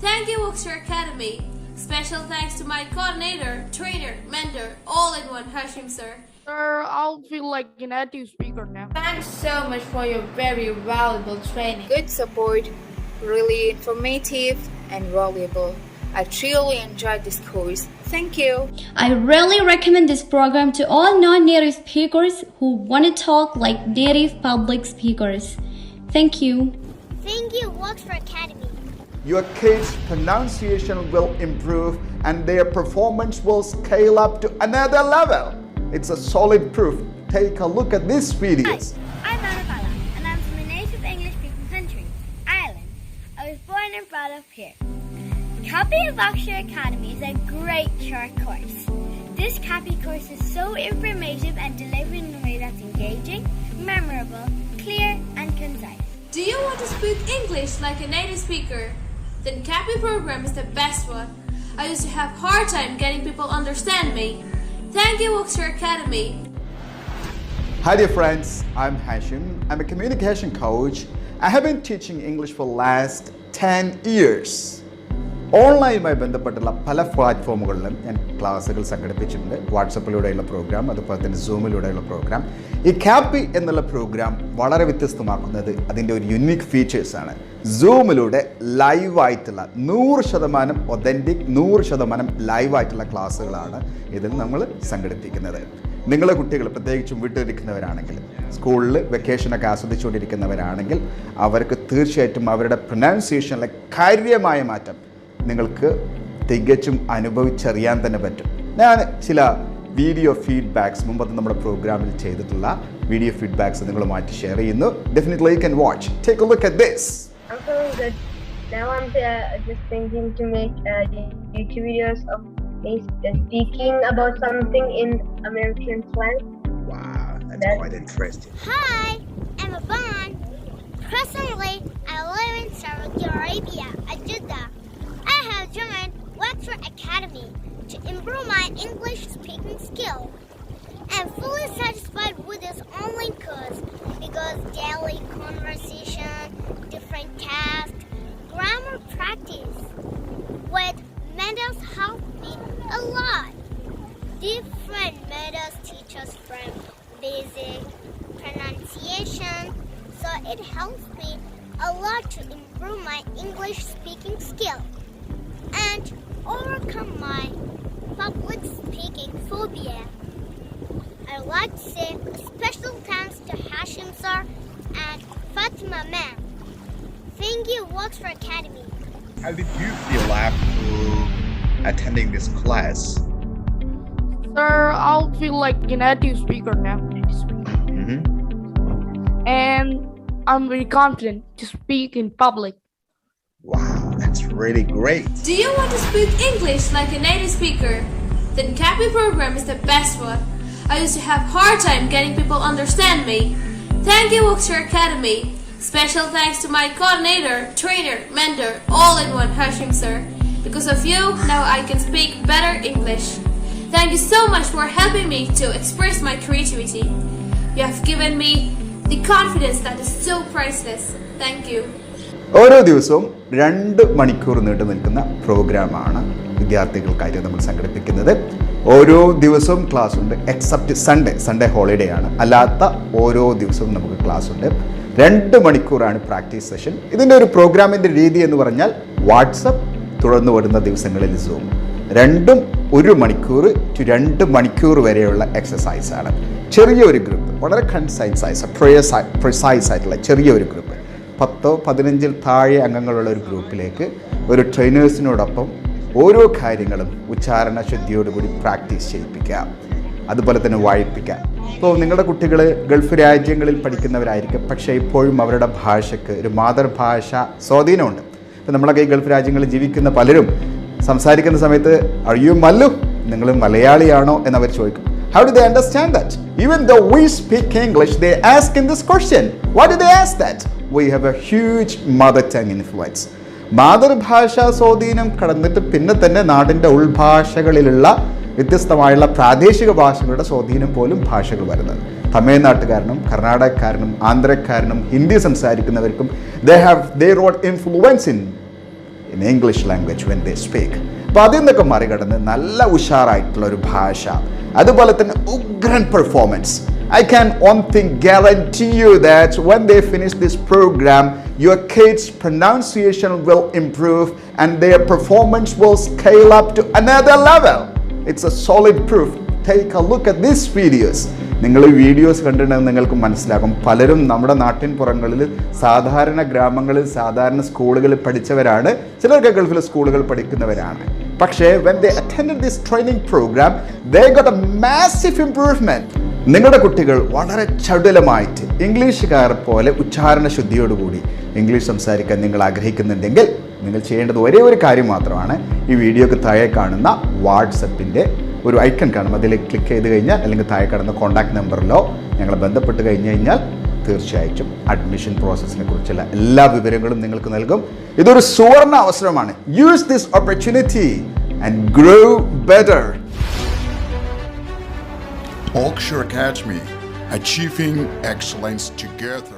Thank you, Bookshare Academy. Special thanks to my coordinator, trainer, mentor, all in one, Hashim sir. Sir, I'll feel like a native speaker now. Thanks so much for your very valuable training. good support, really informative and valuable. I truly enjoyed this course. Thank you. I really recommend this program to all non-native speakers who want to talk like native public speakers. Thank you. Thank you, Oxford Academy. Your kids' pronunciation will improve and their performance will scale up to another level. It's a solid proof. Take a look at these videos. I'm Annabella, and I'm from a native English-speaking country, Ireland. I was born and brought up here. Copy of Oxford Academy is a great short course. This copy course is so informative and delivered in a way that's engaging, memorable, clear, and concise. Do you want to speak English like a native speaker? Then Cappy program is the best one. I used to have hard time getting people understand me. Thank you, Bookshare Academy. Hi dear friends, I'm Hashim. I'm a communication coach. I have been teaching English for last 10 years. ഓൺലൈനുമായി ബന്ധപ്പെട്ടുള്ള പല പ്ലാറ്റ്ഫോമുകളിലും ഞാൻ ക്ലാസ്സുകൾ സംഘടിപ്പിച്ചിട്ടുണ്ട്. വാട്സപ്പിലൂടെയുള്ള programme അതുപോലെ തന്നെ സൂമിലൂടെയുള്ള programme. ഈ ക്യാപ്പി എന്നുള്ള programme വളരെ വ്യത്യസ്തമാക്കുന്നത് അതിന്റെ ഒരു യുണീക്ക് ഫീച്ചേഴ്സാണ് സൂമിലൂടെ ലൈവായിട്ടുള്ള നൂറ് ശതമാനം ഒതന്റിക് നൂറ് ശതമാനം ലൈവായിട്ടുള്ള ക്ലാസ്സുകളാണ് ഇതിൽ നമ്മൾ സംഘടിപ്പിക്കുന്നത്. നിങ്ങളെ കുട്ടികൾ പ്രത്യേകിച്ചും വീട്ടിലിരിക്കുന്നവരാണെങ്കിൽ സ്കൂളിൽ വെക്കേഷനൊക്കെ ആസ്വദിച്ചുകൊണ്ടിരിക്കുന്നവരാണെങ്കിൽ അവർക്ക് തീർച്ചയായിട്ടും അവരുടെ പ്രൊനൗൺസിയേഷനിലെ കാര്യമായ മാറ്റം നിങ്ങൾക്ക് തികച്ചും അനുഭവിച്ചറിയാൻ തന്നെ പറ്റും ഞാൻ ചില വീഡിയോ ഫീഡ്ബാക്സ് മുമ്പത്തെ നമ്മുടെ പ്രോഗ്രാമിൽ ചെയ്തിട്ടുള്ള വീഡിയോ ഫീഡ്ബാക്സ് നിങ്ങളുമായിട്ട് ഷെയർ ചെയ്യുന്നു definitely you can watch take a look at this I'm. Now I'm uh, just thinking to make uh, YouTube videos of me uh, speaking about something in American slang. Wow, that's that's quite interesting. Hi, I'm Aban. Presently, I live in Saudi Arabia, at Jeddah. Improve my English speaking skill. I'm fully satisfied with this online course because daily conversation, different tasks, grammar practice with mentors help me a lot. Different methods teach us from basic pronunciation, so it helps me a lot to improve my English speaking skill and overcome my public speaking phobia. I'd like to say a special thanks to Hashim sir and Fatima ma'am. Thank you, Oxford Academy. How did you feel after attending this class? Sir, I'll feel like a native speaker now. Mhm. And I'm very confident to speak in public. Wow, that's really great. Do you want to speak English like a native speaker? Then Cappy program is the best one. I used to have hard time getting people understand me. Thank you, Bookshare Academy. Special thanks to my coordinator, trainer, mentor, all in one, Hashim sir. Because of you, now I can speak better English. Thank you so much for helping me to express my creativity. You have given me the confidence that is so priceless. Thank you. ഓരോ ദിവസവും രണ്ട് മണിക്കൂർ നീണ്ടു നിൽക്കുന്ന പ്രോഗ്രാമാണ് വിദ്യാർത്ഥികൾക്കായി നമ്മൾ സംഘടിപ്പിക്കുന്നത്. ഓരോ ദിവസവും ക്ലാസ് ഉണ്ട് എക്സെപ്റ്റ് സൺഡേ സൺഡേ ഹോളിഡേ ആണ്. അല്ലാത്ത ഓരോ ദിവസവും നമുക്ക് ക്ലാസ് ഉണ്ട്. രണ്ട് മണിക്കൂറാണ് പ്രാക്ടീസ് സെഷൻ ഇതിന്റെ ഒരു പ്രോഗ്രാമിന്റെ രീതി എന്ന് പറഞ്ഞാൽ വാട്സപ്പ് തുടർന്ന് വരുന്ന ദിവസങ്ങളിൽ സൂം രണ്ടും ഒരു മണിക്കൂർ ടു രണ്ട് മണിക്കൂർ വരെയുള്ള എക്സസൈസാണ് ചെറിയൊരു ഗ്രൂപ്പ് വളരെ കൺസൈസ് ആയി പ്രൊസൈസ് ആയിട്ടുള്ള ചെറിയൊരു ഗ്രൂപ്പ് പത്തോ പതിനഞ്ചിൽ താഴെ അംഗങ്ങളുള്ള ഒരു ഗ്രൂപ്പിലേക്ക് ഒരു ട്രെയിനേഴ്സിനോടൊപ്പം ഓരോ കാര്യങ്ങളും ഉച്ചാരണ ശുദ്ധിയോടുകൂടി പ്രാക്ടീസ് ചെയ്യിപ്പിക്കാം. അതുപോലെ തന്നെ വായിപ്പിക്കാം. ഇപ്പോൾ നിങ്ങളുടെ കുട്ടികൾ ഗൾഫ് രാജ്യങ്ങളിൽ പഠിക്കുന്നവരായിരിക്കും. പക്ഷേ ഇപ്പോഴും അവരുടെ ഭാഷയ്ക്ക് ഒരു മാതൃഭാഷ സ്വാധീനമുണ്ട്. ഇപ്പം നമ്മളൊക്കെ ഈ ഗൾഫ് രാജ്യങ്ങളിൽ ജീവിക്കുന്ന പലരും സംസാരിക്കുന്ന സമയത്ത് അയ്യോ മല്ലു നിങ്ങൾ മലയാളിയാണോ? എന്നവർ ചോദിക്കും. How do they understand that? Even though we speak English, they ask in this question. Why do they ask that? We have a huge mother tongue influence മാതൃഭാഷാ സ്വാധീനം കടന്നിട്ട് പിന്നെ തന്നെ നാടിന്റെ ഉൾഭാഷകളിലുള്ള വ്യത്യസ്തമായുള്ള പ്രാദേശിക ഭാഷകളുടെ സ്വാധീനം പോലും ഭാഷകൾ വരുന്നത് തമിഴ്നാട്ടുകാരനും കർണാടകക്കാരനും ആന്ധ്രക്കാരനും Hindi സംസാരിക്കുന്നവർക്കും they have they rote influence in in English language when they speak അപ്പോൾ അതിൽ നിന്നൊക്കെ മറികടന്ന് നല്ല ഉഷാറായിട്ടുള്ള ഒരു ഭാഷ. അതുപോലെ തന്നെ ഉഗ്രൻ performance I can one thing guarantee you that when they finish this program, your kids' pronunciation will improve and their performance will scale up to another level. It's a solid proof. Take a look at these videos. നിങ്ങൾ ഈ videos കണ്ടിട്ടുണ്ടെങ്കിൽ നിങ്ങൾക്ക് മനസ്സിലാകും പലരും നമ്മുടെ നാട്ടിൻ പുറങ്ങളിൽ സാധാരണ ഗ്രാമങ്ങളിൽ സാധാരണ സ്കൂളുകളിൽ പഠിച്ചവരാണ് ചിലർക്ക് ഗൾഫിലെ സ്കൂളുകൾ പഠിക്കുന്നവരാണ് പക്ഷേ when they attend this training programme they got a massive improvement നിങ്ങളുടെ കുട്ടികൾ വളരെ ചടുലമായിട്ട് ഇംഗ്ലീഷുകാർ പോലെ ഉച്ചാരണ ശുദ്ധിയോടുകൂടി ഇംഗ്ലീഷ് സംസാരിക്കാൻ നിങ്ങൾ ആഗ്രഹിക്കുന്നുണ്ടെങ്കിൽ നിങ്ങൾ ചെയ്യേണ്ടത് ഒരേ ഒരു കാര്യം മാത്രമാണ്. ഈ വീഡിയോക്ക് താഴെ കാണുന്ന വാട്സപ്പിന്റെ ഒരു ഐക്കൺ കാണും. അതിൽ ക്ലിക്ക് ചെയ്ത് കഴിഞ്ഞാൽ അല്ലെങ്കിൽ താഴെ കാണുന്ന കോൺടാക്ട് നമ്പറിലോ ഞങ്ങളെ ബന്ധപ്പെട്ട് കഴിഞ്ഞ് കഴിഞ്ഞാൽ തീർച്ചയായിട്ടും അഡ്മിഷൻ പ്രോസസ്സിനെ കുറിച്ചുള്ള എല്ലാ വിവരങ്ങളും നിങ്ങൾക്ക് നൽകും. ഇതൊരു സുവർണ അവസരമാണ്. Use this opportunity and grow better Oakshire Academy, achieving excellence together.